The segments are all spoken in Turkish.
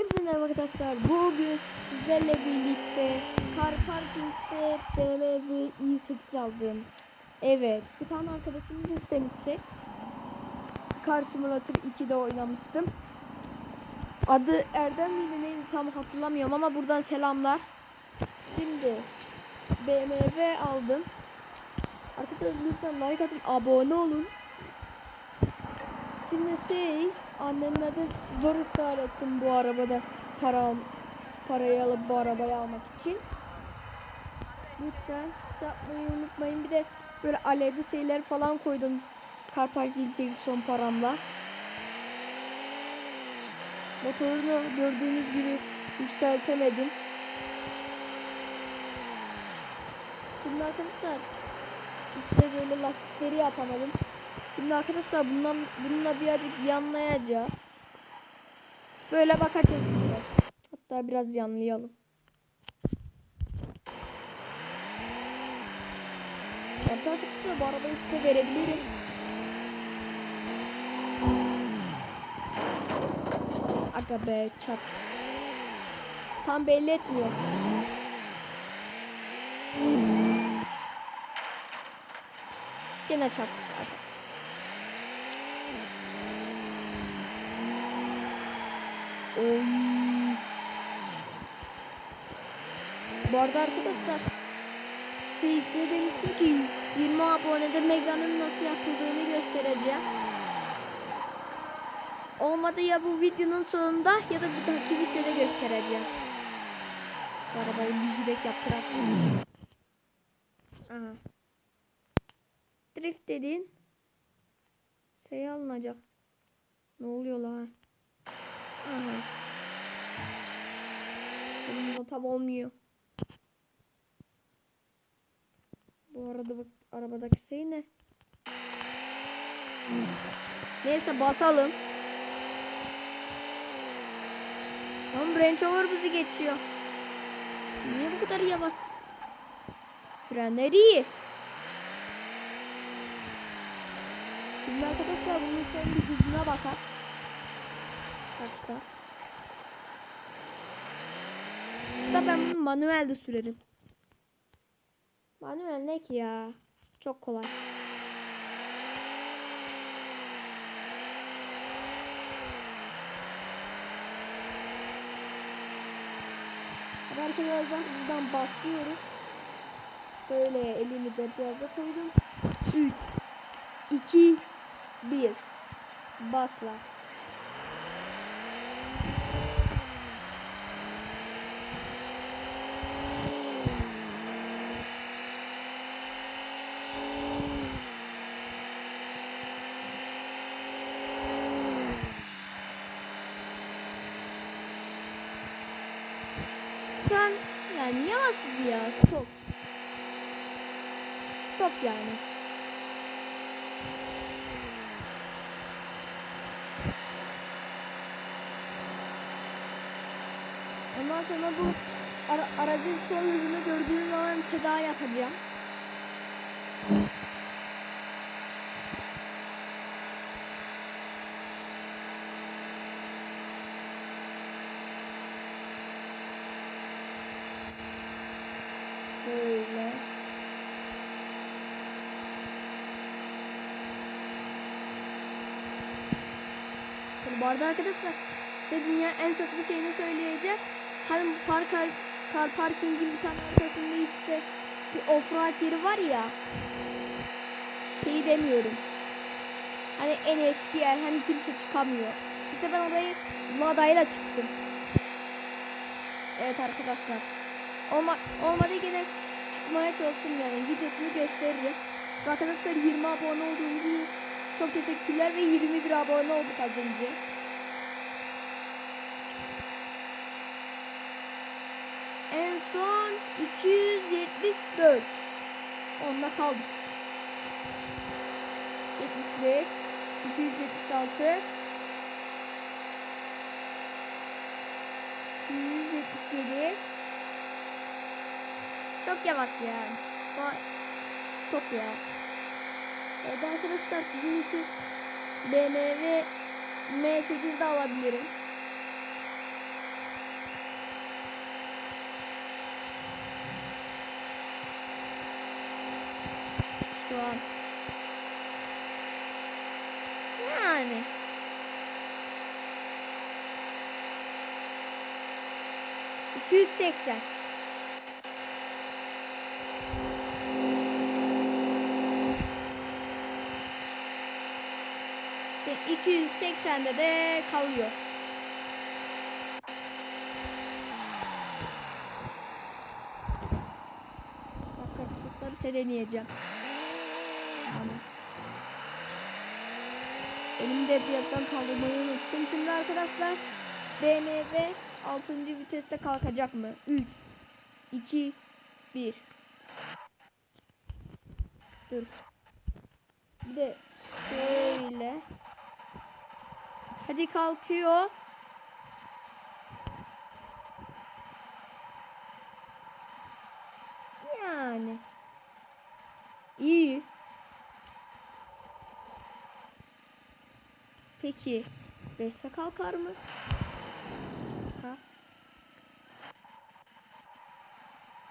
Merhaba arkadaşlar. Bugün sizlerle birlikte Car Parking'de BMW i8 aldım. Evet, bir tane arkadaşımız istemişti. Car Simulator 2'de oynamıştım. Adı Erdem miydi neydi tam hatırlamıyorum ama buradan selamlar. Şimdi BMW aldım. Arkadaşlar lütfen like atın, abone olun. Şimdi şey annemle de zor ısrar ettim bu arabada para parayı alıp bu arabayı almak için. Lütfen yapmayı unutmayın. Bir de böyle alevli şeyler falan koydum. Car parking'deki son paramla. Motorunu gördüğünüz gibi yükseltemedim. Şimdi arkadaşlar işte böyle lastikleri yapamadım. Şimdi arkadaşlar bundan bununla birazcık yanlayacağız. Böyle bakacağız işte. Hatta biraz yanlayalım. Hatta arkadaşlar bu arabayı size verebilirim. Aga be çat. Tam belli etmiyor. Gene çarptık abi. Arada arkadaşlar size demiştim ki 20 abonede Mega'nın nasıl yapıldığını göstereceğim. Olmadı ya bu videonun sonunda ya da bir dahaki videoda göstereceğim. Şu arabayı bir gidek yaptırak. Aha. Drift dediğin şey alınacak. Ne oluyor lan? Aha. De tam olmuyor. Bu arada bak arabadaki şey ne? Neyse basalım. Ama Range Rover bizi geçiyor. Niye bu kadar yavaş? Frenleri iyi. Şimdi arkadaşlar bunun son bir hızına bakar. Hatta. Da ben manuelde sürerim. Manuel ne ki ya? Çok kolay. Arkadaşlar buradan başlıyoruz. Şöyle elimi de biraz koydum. 3 2 1 Basla. An yani yavaşsız ya stop. Stop yani. Ondan sonra bu ara, aracın son hızını gördüğüm zaman seda yapacağım. Böyle. Bu arada arkadaşlar size dünya en saçma şeyini söyleyeceğim. Hani park car, car parkingin bir tane arkasında işte bir offroad yeri var ya. Şeyi demiyorum. Hani en eski yer hani kimse çıkamıyor. İşte ben orayı Lada'yla çıktım. Evet arkadaşlar. Olma, olmadı gene çıkmaya çalıştım yani. Videosunu gösteririm. Arkadaşlar 20 abone olduğumuzu çok teşekkürler ve 21 abone olduk az önce. En son 274. Onunla kaldık. 75 276 Çok yavaş ya. Stop ya. Evet arkadaşlar sizin için BMW M8 de alabilirim. Şu an. Yani. İki yüz seksen. İki yüz seksende de kalıyor. Bak arkadaşlar bir şey deneyeceğim. Tamam. Elimde birazdan kaldırmayı unuttum. Şimdi arkadaşlar BMW 6. viteste kalkacak mı? 3 2 1 Dur. Bir de şöyle. Hadi kalkıyor. Yani. İyi. Peki. Beşte kalkar mı? Ha?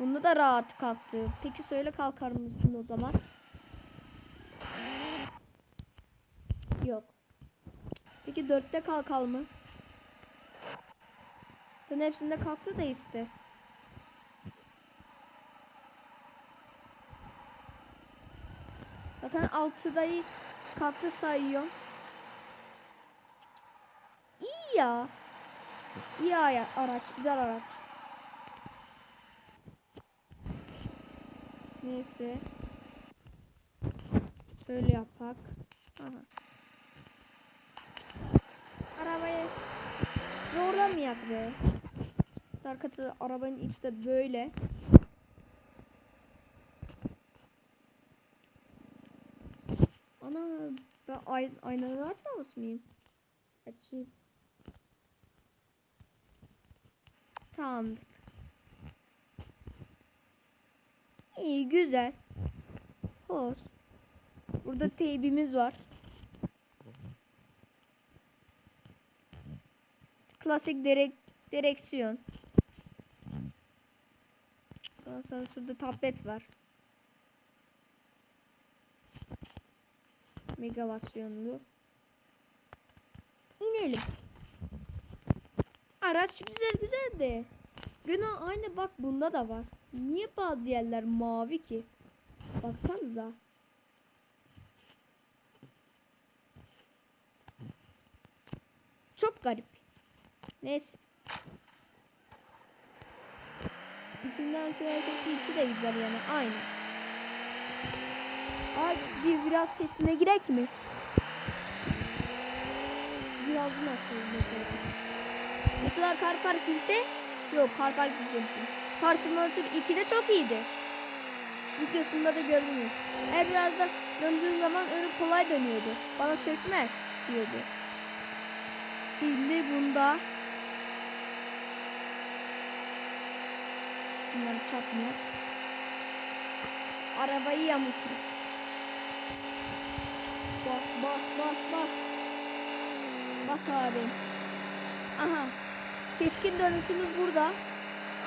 Bunda da rahat kalktı. Peki söyle kalkar mısın o zaman? Yok. Dörtte kalkal mı? Sen hepsinde kalktı da işte. Zaten altıdayı kalktı sayıyorum. İyi ya. İyi araç, güzel araç. Neyse. Şöyle yapak. Aha. Arabayı zorlamayak be. Arkası arabanın içi de böyle. Ana ben ay aynaları açmamış mıyım? Açayım. Tamam. İyi güzel. Hoş. Burada teybimiz var. Klasik direk direksiyon. Sonra şurada tablet var. Megavasyonlu. İnelim. Araç güzel güzel de. Gene aynı bak bunda da var. Niye bazı yerler mavi ki? Baksanıza. Çok garip. Neyse. İçinden şöyle çekti içi de güzel yani aynı. Ay bir biraz testine girek mi? Biraz nasıl mesela? Mesela kar parkingde yok kar parking demişim. Kar simulator 2'de çok iyiydi. Videosunda da gördünüz. Eğer biraz döndüğüm zaman önü kolay dönüyordu. Bana sökmez diyordu. Şimdi bunda Bunları çarpmıyor. Arabayı yamultur. Bas bas bas bas. Bas abi. Aha. Keskin dönüşümüz burada.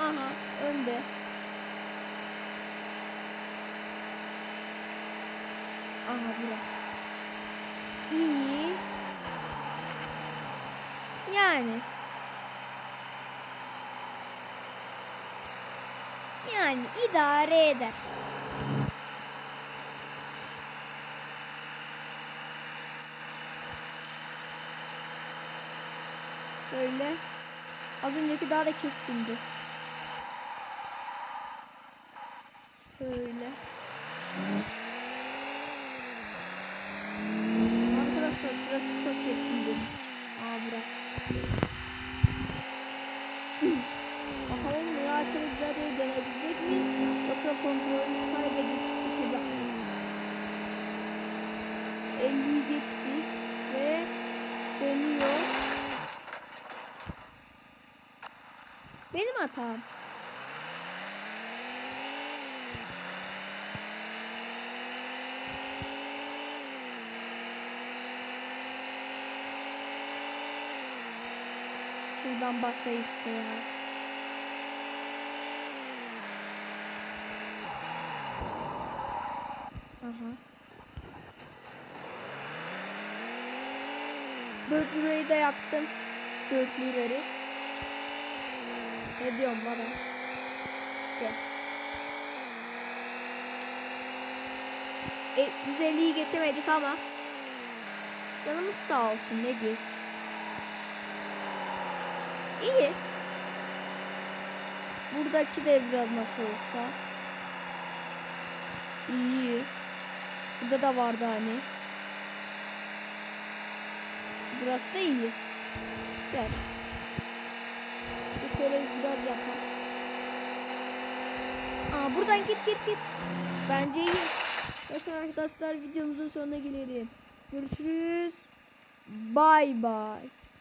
Aha önde. Aha bura. İyi. Yani. Yani idare eder. Şöyle. Az önceki daha da keskindi. Şöyle. Arkadaşlar şurası çok keskin dönüş. Aa bura. Bakalım buraya açılıp zaten dönebilecek mi? Yoksa kontrolü kaybedip mıyız? 50'yi geçtik ve dönüyor. Benim hatam. Şuradan basta işte ya. Aha. 4 lirayı da yaktım. 4 lirayı. Ne diyorum bana? İşte. E, 150'yi geçemedik ama canımız sağ olsun ne diyeyim. İyi. Buradaki de biraz nasıl olsa. İyi. Burada da vardı hani. Burası da iyi. Gel. Bir şöyle biraz yapalım. Aa buradan git git git. Bence iyi. Neyse arkadaşlar videomuzun sonuna gelelim. Görüşürüz. Bay bay.